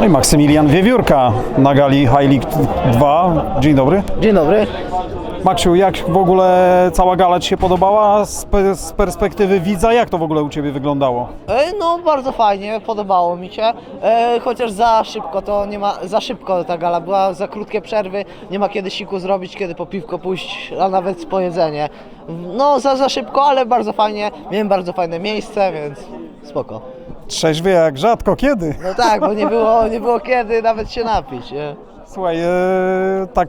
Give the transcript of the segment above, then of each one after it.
No i Maksymilian Wiewiórka na gali High League 2. Dzień dobry. Dzień dobry. Maksiu, jak w ogóle cała gala Ci się podobała? Z, pe- z perspektywy widza, jak to w ogóle u Ciebie wyglądało? E, No bardzo fajnie, podobało mi się. E, chociaż za szybko to nie ma, za szybko ta gala była, za krótkie przerwy, nie ma kiedy siku zrobić, kiedy po piwko pójść, a nawet po jedzenie. No za, za szybko, ale bardzo fajnie. Miałem bardzo fajne miejsce, więc spoko. Trzeźwie jak rzadko, kiedy? No tak, bo nie było, nie było kiedy nawet się napić. Nie? Słuchaj, e, tak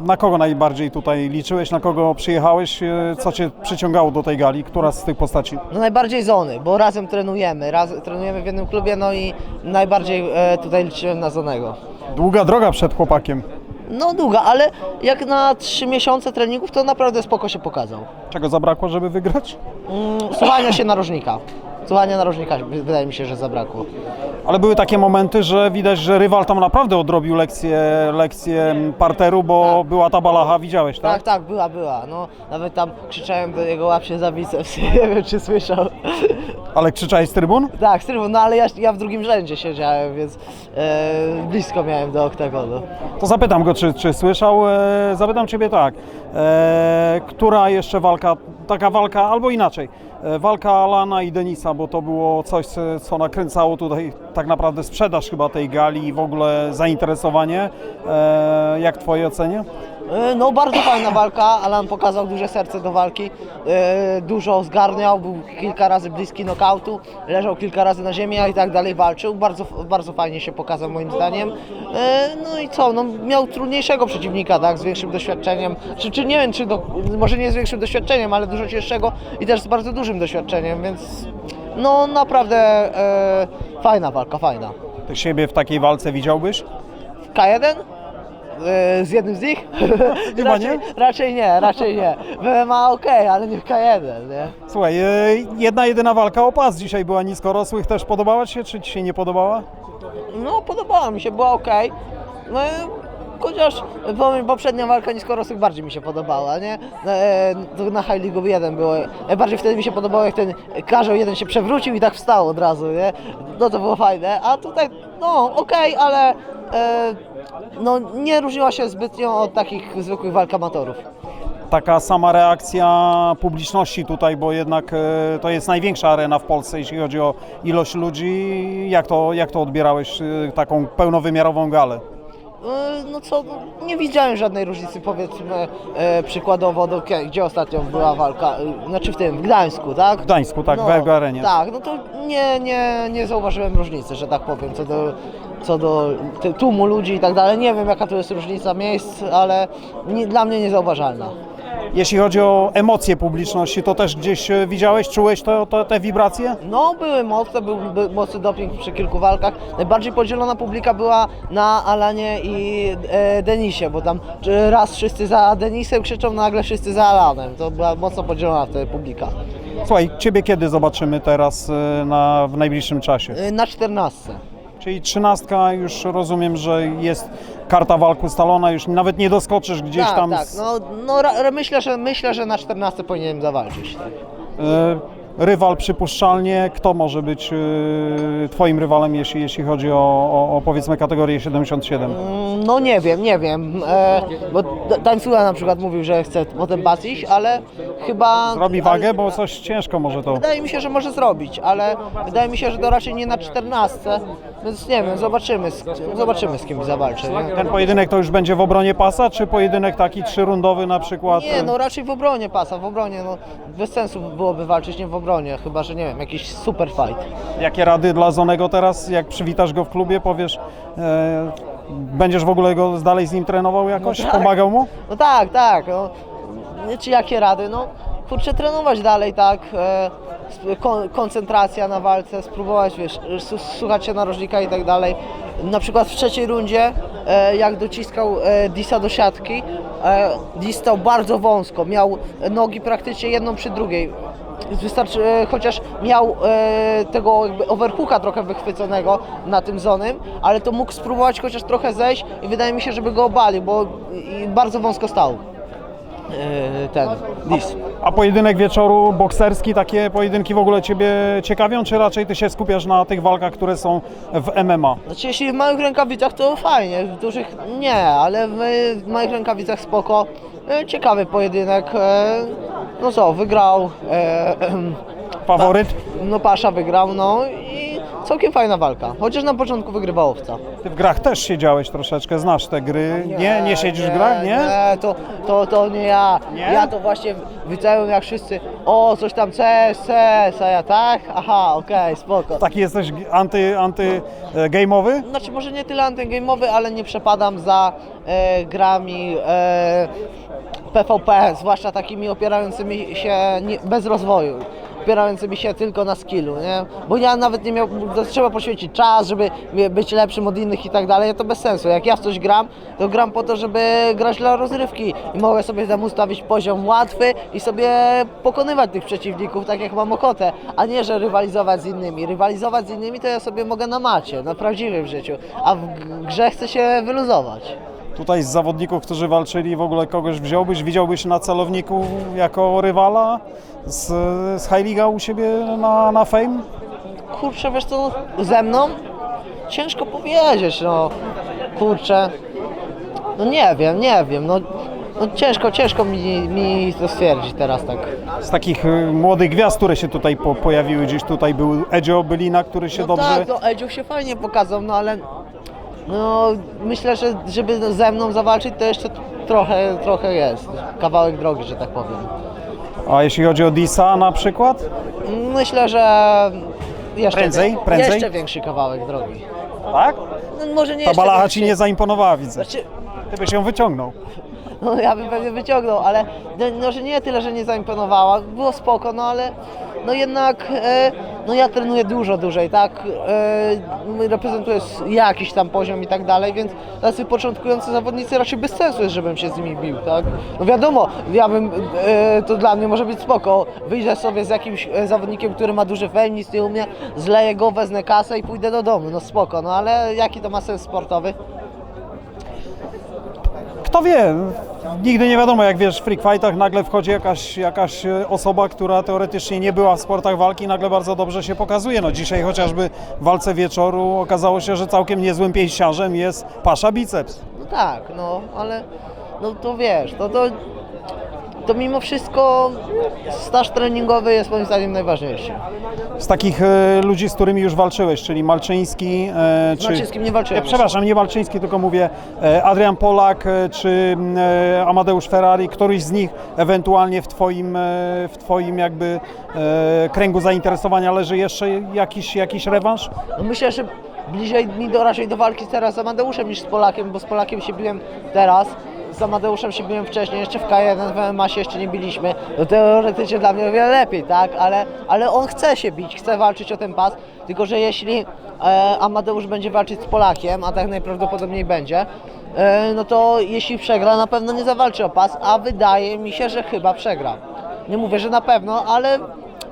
na kogo najbardziej tutaj liczyłeś, na kogo przyjechałeś? E, co Cię przyciągało do tej gali? Która z tych postaci? No najbardziej zony, bo razem trenujemy, raz, trenujemy w jednym klubie, no i najbardziej e, tutaj liczyłem na zonego. Długa droga przed chłopakiem. No długa, ale jak na 3 miesiące treningów to naprawdę spoko się pokazał. Czego zabrakło, żeby wygrać? Mm, Słuchania się narożnika. Słuchania narożnika wydaje mi się, że zabrakło. Ale były takie momenty, że widać, że rywal tam naprawdę odrobił lekcję, lekcję parteru, bo Tak. była ta balacha, widziałeś, tak? Tak, tak, była, była. No, nawet tam krzyczałem do jego łap się za biceps. Nie wiem, czy słyszał. Ale krzyczałeś z trybun? Tak, Strywu, no ale ja, ja w drugim rzędzie siedziałem, więc e, blisko miałem do oktagonu. To zapytam go, czy, czy słyszał. E, zapytam Ciebie tak. E, która jeszcze walka, taka walka, albo inaczej. E, walka Alana i Denisa, bo to było coś, co- nakręcało tutaj tak naprawdę sprzedaż chyba tej gali i w ogóle zainteresowanie. E, jak w Twojej ocenie? E, No bardzo fajna walka, Alan pokazał duże serce do walki, e, dużo zgarniał, był kilka razy bliski knockoutu, leżał kilka razy na ziemi, a i tak dalej walczył, bardzo, bardzo fajnie się pokazał moim zdaniem. E, No i co, no miał trudniejszego przeciwnika, tak, z większym doświadczeniem, czy, czy nie wiem, czy do, może nie z większym doświadczeniem, ale dużo cięższego i też z bardzo dużym doświadczeniem, więc no naprawdę e, fajna walka, fajna. Ty siebie w takiej walce widziałbyś? K1? E, Z jednym z nich? Chyba raczej, nie. Raczej nie, raczej nie. W MMA okej, ale nie w K1, nie? Słuchaj, e, jedna jedyna walka o pas dzisiaj była niskorosłych. Też podobała Ci się, czy Ci się nie podobała? No, podobała mi się, była okej. No, chociaż poprzednia walka niskorosłych bardziej mi się podobała, nie? E, to na High League 1 było. e, Bardziej wtedy mi się podobało, jak ten karzeł jeden się przewrócił i tak wstał od razu, nie? No to było fajne. A tutaj, no, okej, ale e, no, nie różniła się zbytnio od takich zwykłych walk amatorów. taka sama reakcja publiczności tutaj, bo jednak e, to jest największa arena w Polsce, jeśli chodzi o ilość ludzi. Jak to, jak to odbierałeś, e, taką pełnowymiarową galę? E, No co, no, nie widziałem żadnej różnicy powiedzmy e, przykładowo do kie- gdzie ostatnio była walka, e, znaczy w tym, w Gdańsku, tak? W Gdańsku, tak, no, w Ergo Arenie. Tak, no to nie, nie, nie zauważyłem różnicy, że tak powiem, co do, co do tłumu ludzi i tak dalej. Nie wiem jaka to jest różnica miejsc, ale nie, dla mnie niezauważalna. Jeśli chodzi o emocje publiczności, to też gdzieś e, widziałeś, czułeś to, to, te wibracje? No, były mocne, był, był mocny doping przy kilku walkach. Najbardziej podzielona publika była na Alanie i e, Denisie, bo tam raz wszyscy za Denisem krzyczą, nagle wszyscy za Alanem. To była mocno podzielona wtedy publika. Słuchaj, Ciebie kiedy zobaczymy teraz e, na, w najbliższym czasie? E, Na 14. Czyli trzynastka już rozumiem, że jest karta walk ustalona, już nawet nie doskoczysz gdzieś tak, tam tak. z, No, no ra- myślę, że myślę, że na 14 powinienem zawalczyć. Tak. E, Rywal przypuszczalnie, kto może być e, Twoim rywalem, jeśli, jeśli chodzi o, o, o powiedzmy kategorię 77? Mm, No nie wiem, nie wiem. E, bo Tańcula na przykład mówił, że chce potem iść, ale chyba... Zrobi ale- wagę, bo coś ciężko może to. Wydaje mi się, że może zrobić, ale wydaje mi się, że to raczej nie na 14, więc nie wiem, zobaczymy, z, zobaczymy z kim zawalczę. Nie? Ten pojedynek to już będzie w obronie pasa, czy pojedynek taki trzyrundowy na przykład? nie, no raczej w obronie pasa, w obronie, no bez sensu byłoby walczyć nie w obronie, chyba, że nie wiem, jakiś super fight. Jakie rady dla Zonego teraz, jak przywitasz go w klubie, powiesz, e, będziesz w ogóle go dalej z nim trenował jakoś, No tak. pomagał mu? No tak, tak, no, nie, czy jakie rady, no kurczę, trenować dalej, tak, e, koncentracja na walce, spróbować, wiesz, słuchać się narożnika i tak dalej. Na przykład w trzeciej rundzie, e, jak dociskał e, Disa do siatki, Dis stał bardzo wąsko, miał nogi praktycznie jedną przy drugiej. Wystarczy, chociaż miał tego jakby overhooka trochę wychwyconego na tym zonym, ale to mógł spróbować chociaż trochę zejść i wydaje mi się, żeby go obalił, bo bardzo wąsko stał. Yy, ten, dis. A pojedynek wieczoru bokserski, takie pojedynki w ogóle Ciebie ciekawią, czy raczej Ty się skupiasz na tych walkach, które są w MMA? Znaczy, jeśli w małych rękawicach to fajnie, w dużych nie, ale w, w małych rękawicach spoko. E, Ciekawy pojedynek. E, no co, wygrał. E, Faworyt? no Pasza wygrał, no i całkiem fajna walka. Chociaż na początku wygrywa owca. Ty w grach też siedziałeś troszeczkę, znasz te gry. Nie, nie siedzisz w grach, nie? Nie, to, to, to nie ja. Nie? Ja to właśnie widziałem jak wszyscy, o coś tam CS, CS, a ja tak? Aha, okej, spoko. Taki jesteś anty, anty e, game'owy? Znaczy może nie tyle antygame'owy, ale nie przepadam za e, grami e, PvP, zwłaszcza takimi opierającymi się nie, bez rozwoju. Opierającymi się tylko na skillu, nie? Bo ja nawet nie miał, trzeba poświęcić czas, żeby być lepszym od innych i tak dalej, to bez sensu. Jak ja w coś gram, to gram po to, żeby grać dla rozrywki i mogę sobie tam ustawić poziom łatwy i sobie pokonywać tych przeciwników tak jak mam ochotę, a nie, że rywalizować z innymi. Rywalizować z innymi to ja sobie mogę na macie, na prawdziwym życiu, a w grze chcę się wyluzować. Tutaj z zawodników, którzy walczyli, w ogóle kogoś wziąłbyś, widziałbyś na celowniku jako rywala z, z High Liga u siebie na, na Fame? Kurczę, wiesz co, ze mną? Ciężko powiedzieć, no. Kurczę. No nie wiem, nie wiem, no. No ciężko, ciężko mi, mi to stwierdzić teraz tak. Z takich y, młodych gwiazd, które się tutaj po, pojawiły, gdzieś tutaj był Edzio Bylina, który się No dobrze... tak, no Edziu się fajnie pokazał, no ale no myślę, że żeby ze mną zawalczyć to jeszcze trochę, trochę jest. Kawałek drogi, że tak powiem. A jeśli chodzi o Disa na przykład? Myślę, że jeszcze, Prędzej? wie- Prędzej? jeszcze większy kawałek drogi. Tak? No, może nie Ta jeszcze balacha większy. ci nie zaimponowała, widzę. Znaczy, Ty byś ją wyciągnął. No ja bym pewnie wyciągnął, ale no, no, że nie tyle, że nie zaimponowała, było spoko, no ale no jednak e, no ja trenuję dużo dłużej, tak? E, reprezentuję jakiś tam poziom i tak dalej, więc tacy początkujący zawodnicy raczej bez sensu jest, żebym się z nimi bił, tak? No wiadomo, ja bym, e, to dla mnie może być spoko, wyjdę sobie z jakimś zawodnikiem, który ma duży fame, nic nie umie, zleję go, wezmę kasę i pójdę do domu, no spoko, no ale jaki to ma sens sportowy? Kto wie, nigdy nie wiadomo, jak wiesz, w freak fightach nagle wchodzi jakaś, jakaś e, osoba, która teoretycznie nie była w sportach walki, nagle bardzo dobrze się pokazuje. No dzisiaj chociażby w walce wieczoru okazało się, że całkiem niezłym pięściarzem jest Pasza Biceps. No tak, no ale no to wiesz, to, to, to mimo wszystko staż treningowy jest moim zdaniem najważniejszy. Z takich e, ludzi, z którymi już walczyłeś, czyli Malczyński, e, czy... Malczyńskim nie walczyłem E, przepraszam, nie Malczyński, tylko mówię e, Adrian Polak, e, czy e, Amadeusz Ferrari, któryś z nich ewentualnie w Twoim, e, w twoim jakby e, kręgu zainteresowania leży jeszcze jakiś, jakiś rewanż? No myślę, że bliżej mi do, raczej do walki teraz z Amadeuszem niż z Polakiem, bo z Polakiem się biłem teraz. Z Amadeuszem się biłem wcześniej, jeszcze w K1, w MMA się jeszcze nie biliśmy. No teoretycznie dla mnie o wiele lepiej, tak? Ale, ale on chce się bić, chce walczyć o ten pas. Tylko, że jeśli e, Amadeusz będzie walczyć z Polakiem, a tak najprawdopodobniej będzie, e, no to jeśli przegra, na pewno nie zawalczy o pas, a wydaje mi się, że chyba przegra. Nie mówię, że na pewno, ale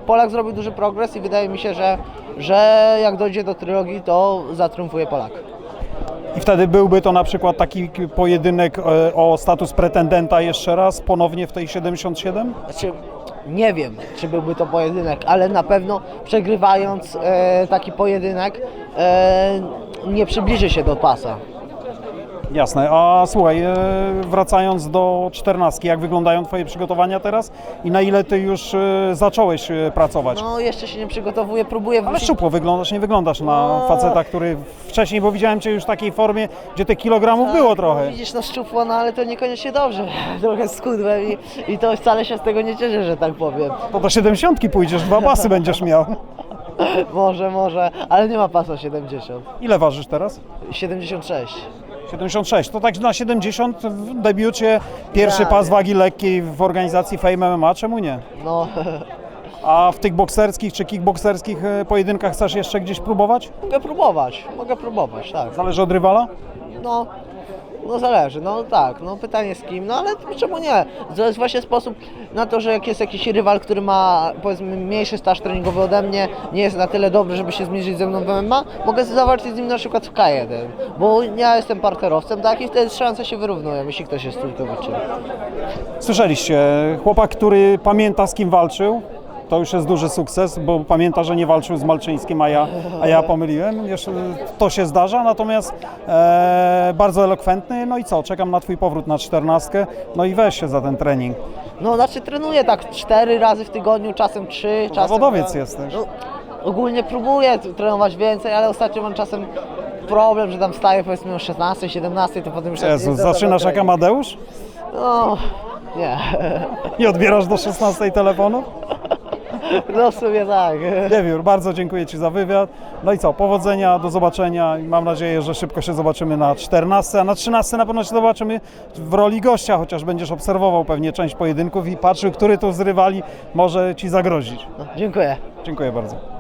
Polak zrobił duży progres i wydaje mi się, że, że jak dojdzie do trylogii, to zatriumfuje Polak. I wtedy byłby to na przykład taki pojedynek e, o status pretendenta jeszcze raz, ponownie w tej 77? Znaczy, nie wiem, czy byłby to pojedynek, ale na pewno przegrywając e, taki pojedynek e, nie przybliży się do pasa. Jasne, a słuchaj, e, wracając do czternastki, jak wyglądają Twoje przygotowania teraz i na ile Ty już e, zacząłeś e, pracować? No, jeszcze się nie przygotowuję, próbuję Ale wrócić. szczupło wyglądasz, nie wyglądasz na No. faceta, który wcześniej, bo widziałem Cię już w takiej formie, gdzie tych kilogramów było No, trochę. widzisz, no szczupło, no ale to niekoniecznie dobrze. Trochę skudłem i, i to wcale się z tego nie cieszę, że tak powiem. To do 70 pójdziesz, dwa pasy będziesz miał. Może, może, ale nie ma pasa 70. Ile ważysz teraz? 76. 76. To tak na 70 w debiucie pierwszy Tak. pas wagi lekkiej w organizacji Fame MMA, czemu nie? No, A w tych bokserskich czy kickbokserskich e, pojedynkach chcesz jeszcze gdzieś próbować? mogę próbować, mogę próbować, tak. Zależy od rywala? No, No zależy, no tak, no pytanie z kim, no ale czemu nie? To jest właśnie sposób na to, że jak jest jakiś rywal, który ma powiedzmy mniejszy staż treningowy ode mnie, nie jest na tyle dobry, żeby się zmierzyć ze mną w MMA, mogę zawalczyć z nim na przykład w K1, bo ja jestem parterowcem, tak, i wtedy szanse się wyrównują, jeśli ktoś jest trójkowiczem. Słyszeliście, chłopak, który pamięta z kim walczył, to już jest duży sukces, bo pamięta, że nie walczył z Malczyńskim, a ja, a ja pomyliłem. Jeszcze to się zdarza, natomiast e, bardzo elokwentny. No i co, czekam na Twój powrót na czternastkę, no i weź się za ten trening. No znaczy trenuję tak cztery razy w tygodniu, czasem trzy, czasem... zawodowiec jesteś. No, ogólnie próbuję trenować więcej, ale ostatnio mam czasem problem, że tam wstaję powiedzmy o 16, 17, to potem już... tak Jezu, zaczynasz na jak. Amadeusz? No, nie. I odbierasz do 16 telefonu? No w sumie tak. Wiewiór, bardzo dziękuję Ci za wywiad. No i co, powodzenia, do zobaczenia mam nadzieję, że szybko się zobaczymy na 14, a na 13 na pewno się zobaczymy w roli gościa, chociaż będziesz obserwował pewnie część pojedynków i patrzył, który tu z rywali może Ci zagrozić. No, dziękuję. Dziękuję bardzo.